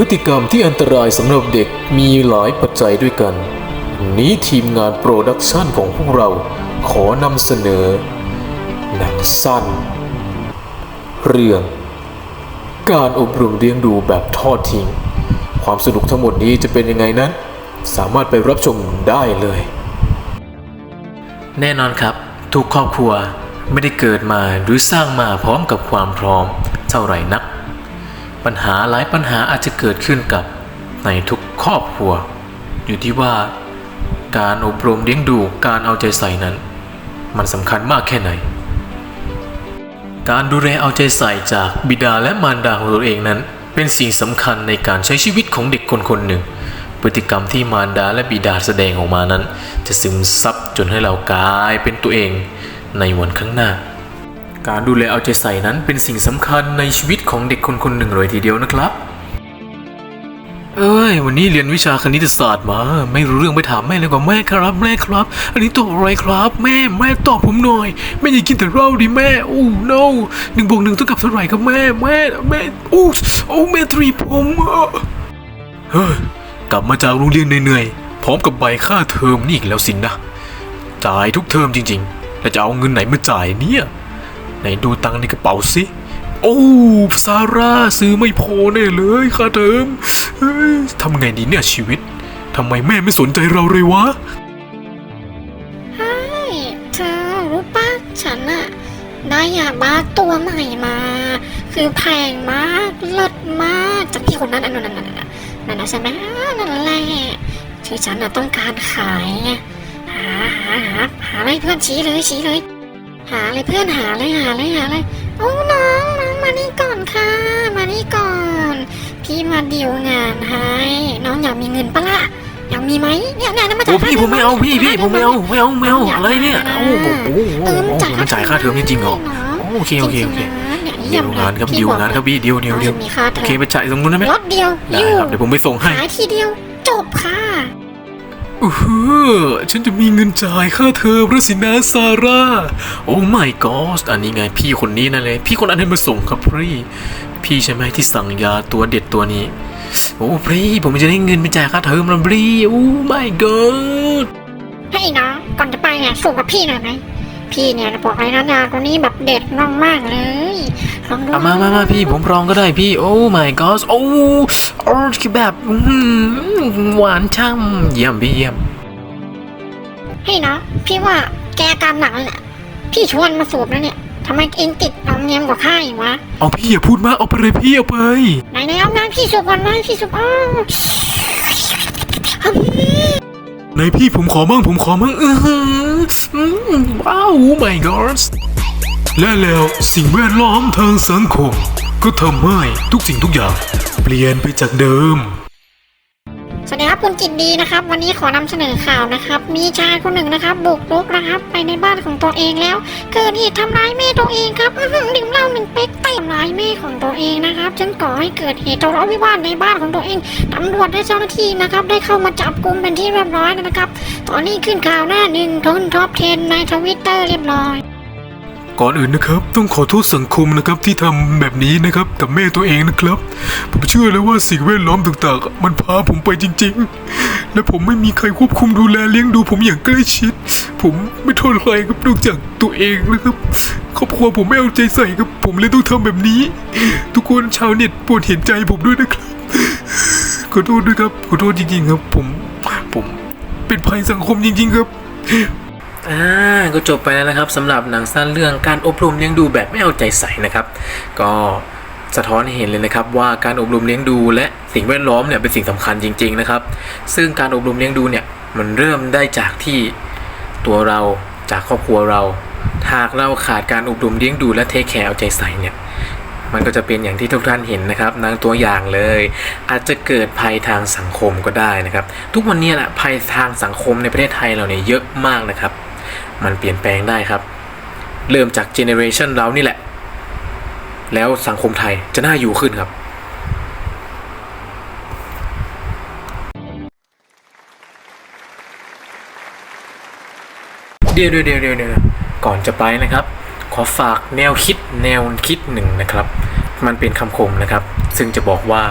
พฤติกรรมที่อันตรายสำหรับเด็กมีหลายปัจจัยด้วยกัน นี้ทีมงานโปรดักชันของพวกเราขอนำเสนอ หนังสั้น เรื่อง การอบรมเลี้ยงดูแบบทอดทิ้ง ความสนุกทั้งหมดนี้จะเป็นยังไงนั้น สามารถไปรับชมได้เลย แน่นอนครับ ทุกครอบครัวไม่ได้เกิดมาหรือสร้างมาพร้อมกับความพร้อมเท่าไหร่นัก ปัญหาหลายปัญหาอาจจะเกิดขึ้นกับในทุกครอบครัว อยู่ที่ว่า การอบรมเลี้ยงดูการเอาใจใส่นั้น มันสำคัญมากแค่ไหน การดูแลเอาใจใส่จากบิดาและมารดาของตัวเองนั้น เป็นสิ่งสำคัญในการใช้ชีวิตของเด็กคนคนหนึ่ง พฤติกรรมที่มารดาและบิดาแสดงออกมานั้น จะซึมซับจนให้เรากลายเป็นตัวเองในวันข้างหน้า การดูแลเอาใจใส่นั้นเป็นสิ่งสำคัญในชีวิตของเด็กคนคนหนึ่งเลยทีเดียวนะครับ เอ้ย วันนี้เรียนวิชาคณิตศาสตร์มา ไม่รู้เรื่องไปถามแม่เลยกว่าแม่ครับ แม่ครับ อันนี้ตอบอะไรครับ แม่แม่ตอบผมหน่อยแม่อย่ากินแต่เหล้าดิแม่โอ้ no หนึ่งบวกหนึ่งเท่ากับเท่าไหร่ครับแม่แม่แม่โอ้โอ้แม่ตรีผมอะเฮ้ยกลับมาจากโรงเรียนเหนื่อยๆพร้อมกับใบค่าเทอมนี่อีกแล้วสินนะจ่ายทุกเทอมจริงๆแล้วจะเอาเงินไหนมาจ่ายเนี่ย ไหนดูตังในกระเป๋าสิโอ้ซาร่าซื้อไม่พอแน่เลยค่าเทอมทำไงดีเนี่ยชีวิตทำไมแม่ไม่สนใจเราเลยวะเฮ้ยเธอรู้ปะฉันอะได้ยาบ้าตัวใหม่มา คือแพงมากเลิศมากจากพี่คนนั้นอันนั้นนั่นนั่นนั่นนั่นนะใช่ไหมนั่นแหละที่ฉันอะต้องการขายไงหาหาหาหาอะไรเพื่อนชี้เลยชี้เลย หาอะไรเพื่อนหาเลยหาเลยหาเลยโอ้น้องน้องมานี่ก่อนค่ะ มานี่ก่อน พี่มาดีลงานให้น้องอยากมีเงินปะล่ะอยากมีไหมเนี่ยเนี่ยมาโอ้จ่ายพี่ผมไม่เอาพี่พี่ผมไม่เอาไม่เอาไม่เอายกอะไรเนี่ยด้โอ้โหโอ้โหเออโอ้โหมันจ่ายค่าเทอมจริงๆเหรอโอเคโอเคโอเคเดียวงานครับเดียวงานครับพี่เดียวเดียวเดียวมีค่าโอเทอเคมไปจ่ายตรงนู้นได้ไหมรถเดียวได้อยู่ครับเดี๋ยวผมไปส่งให้ขายทีเดียวจบค่ะ เออฉันจะมีเงินจ่ายค่าเทอมแล้วสินะซาร่า โอ้ my god อันนี้ไงพี่คนนี้นั่นเลย พี่คนนั้นให้มาส่งครับพี่ พี่ใช่ไหมที่สั่งยาตัวเด็ดตัวนี้ โอ้พี่ผมจะได้เงินไปจ่ายค่าเทอมแล้วพี่โอ้ my god ให้น้องก่อนจะไปเนี่ยสูงกับพี่หน่อยไหมพี่เนี่ยบอกเลยนะยาตัวนี้แบบเด็ดมากๆเลย เอามามามาพี่ผมลองก็ได้พี่ โอ้ my god โอ้โอ้คือแบบอื้อหือหวานช่ำเยี่ยมพี่เยี่ยมให้น้องพี่ว่าแกอาการหนักเลยแหละพี่ชวนมาสูบแล้วเนี่ยทำไมเองติดน้องเนียมกว่าข้าอีกวะเอาพี่อย่าพูดมากเอาไปเลยพี่เอาไปไหนไหนเอาน้ำพี่สูบก่อนนะพี่สูบอ้าวในพี่ผมขอมั่งผมขอมั่งเออหืออืมว้าว my god และแล้วสิ่งแวดล้อมทางสังคม ก็ทำให้ทุกสิ่งทุกอย่าง เปลี่ยนไปจากเดิมสวัสดีครับคุณจิตดีนะครับ วันนี้ขอนำเสนอข่าวนะครับ มีชายคนหนึ่งนะครับ บุกรุกนะครับ ไปในบ้านของตัวเองแล้วเกิดเหตุทำร้ายแม่ตัวเองครับอื้อหือดื่มเหล้าหนึ่งเป๊กเต็มร้ายแม่ของตัวเองนะครับจนก่อให้เกิดเหตุทะเลาะวิวาทในบ้านของตัวเองตำรวจและเจ้าหน้าที่นะครับ ได้เข้ามาจับกลุมเป็นที่เรียบร้อยแล้วนะครับ ตอนนี้ขึ้นข่าวหน้าหนึ่งทนท็อป10ในทวิตเตอร์เรียบร้อย ก่อนอื่นนะครับ ต้องขอโทษสังคมนะครับที่ทำแบบนี้นะครับกับแม่ตัวเองนะครับ ผมเชื่อแล้วว่าสิ่งแวดล้อมต่างๆ มันพาผมไปจริง ๆ และผมไม่มีใครควบคุมดูแลเลี้ยงดูผมอย่างใกล้ชิด ผมไม่โทษใครครับนอกจากตัวเองนะครับครอบครัวผมไม่เอาใจใส่ครับผมเลยต้องทำแบบนี้ ทุกคนชาวเน็ตโปรดเห็นใจผมด้วยนะครับขอโทษด้วยครับขอโทษจริงๆครับ ผมผมเป็นภัยสังคมจริง ๆ ครับ อ่าก็จบไปแล้วนะครับสำหรับหนังสั้นเรื่องการอบรมเลี้ยงดูแบบไม่เอาใจใส่นะครับ ก็สะท้อนให้เห็นเลยนะครับว่าการอบรมเลี้ยงดูและสิ่งแวดล้อมเนี่ยเป็นสิ่งสำคัญจริง ๆนะครับ ซึ่งการอบรมเลี้ยงดูเนี่ยมันเริ่มได้จากที่ตัวเราจากครอบครัวเราหากเราขาดการอบรมเลี้ยงดูและเทคแคร์เอาใจใส่เนี่ยมันก็จะเป็นอย่างที่ทุกท่านเห็นนะครับนังตัวอย่างเลย อาจจะเกิดภัยทางสังคมก็ได้นะครับ ทุกวันนี้แหละภัยทางสังคมในประเทศไทยเราเนี่ยเยอะมากนะครับ มันเปลี่ยนแปลงได้ครับ เริ่มจากเจเนอเรชันเรานี่แหละ แล้วสังคมไทยจะน่าอยู่ขึ้นครับเดี๋ยวเดี๋ยวเดี๋ยวเดี๋ยวก่อนจะไปนะครับ ขอฝากแนวคิดแนวคิดหนึ่งนะครับ มันเป็นคำคมนะครับ ซึ่งจะบอกว่า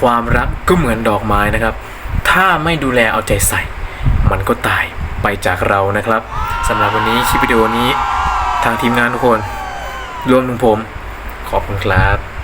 ความรักก็เหมือนดอกไม้นะครับ ถ้าไม่ดูแลเอาใจใส่ มันก็ตาย ไปจากเรานะครับสำหรับวันนี้คลิปวิดีโอนี้ทางทีมงานทุกคนรวมถึงผม ขอบคุณครับ